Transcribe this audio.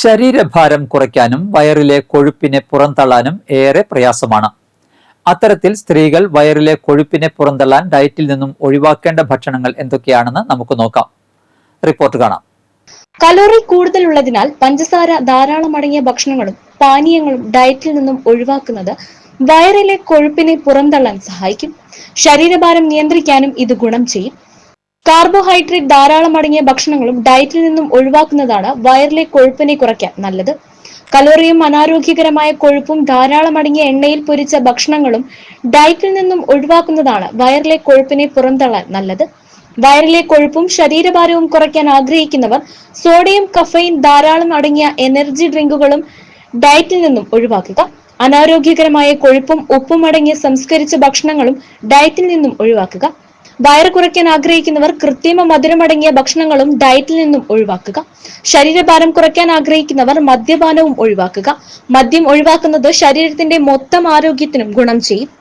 ശരീരഭാരം കുറയ്ക്കാനും വയറിലെ കൊഴുപ്പിനെ പുറന്തള്ളാനും ഏറെ പ്രയാസമാണ്. അത്തരത്തിൽ സ്ത്രീകൾ വയറിലെ കൊഴുപ്പിനെ പുറന്തള്ളാൻ ഡയറ്റിൽ നിന്നും ഒഴിവാക്കേണ്ട ഭക്ഷണങ്ങൾ എന്തൊക്കെയാണെന്ന് നമുക്ക് നോക്കാം. റിപ്പോർട്ട് കാണാം. കലോറി കൂടുതലുള്ളതിനാൽ പഞ്ചസാര ധാരാളം അടങ്ങിയ ഭക്ഷണങ്ങളും പാനീയങ്ങളും ഡയറ്റിൽ നിന്നും ഒഴിവാക്കുന്നത് വയറിലെ കൊഴുപ്പിനെ പുറന്തള്ളാൻ സഹായിക്കും. ശരീരഭാരം നിയന്ത്രിക്കാനും ഇത് ഗുണം ചെയ്യും. കാർബോഹൈഡ്രേറ്റ് ധാരാളം അടങ്ങിയ ഭക്ഷണങ്ങളും ഡയറ്റിൽ നിന്നും ഒഴിവാക്കുന്നതാണ് വയറിലെ കൊഴുപ്പിനെ കുറയ്ക്കാൻ നല്ലത്. കലോറിയും അനാരോഗ്യകരമായ കൊഴുപ്പും ധാരാളം അടങ്ങിയ എണ്ണയിൽ പൊരിച്ച ഭക്ഷണങ്ങളും ഡയറ്റിൽ നിന്നും ഒഴിവാക്കുന്നതാണ് വയറിലെ കൊഴുപ്പിനെ പുറന്തള്ളാൻ നല്ലത്. വയറിലെ കൊഴുപ്പും ശരീരഭാരവും കുറയ്ക്കാൻ ആഗ്രഹിക്കുന്നവർ സോഡിയം കഫൈൻ ധാരാളം അടങ്ങിയ എനർജി ഡ്രിങ്കുകളും ഡയറ്റിൽ നിന്നും ഒഴിവാക്കുക. അനാരോഗ്യകരമായ കൊഴുപ്പും ഉപ്പും അടങ്ങിയ സംസ്കരിച്ച ഭക്ഷണങ്ങളും ഡയറ്റിൽ നിന്നും ഒഴിവാക്കുക. വയറ് കുറയ്ക്കാൻ ആഗ്രഹിക്കുന്നവർ കൃത്രിമ മധുരമടങ്ങിയ ഭക്ഷണങ്ങളും ഡയറ്റിൽ നിന്നും ഒഴിവാക്കുക. ശരീരഭാരം കുറയ്ക്കാൻ ആഗ്രഹിക്കുന്നവർ മദ്യപാനവും ഒഴിവാക്കുക. മദ്യം ഒഴിവാക്കുന്നത് ശരീരത്തിന്റെ മൊത്തം ആരോഗ്യത്തിനും ഗുണം ചെയ്യും.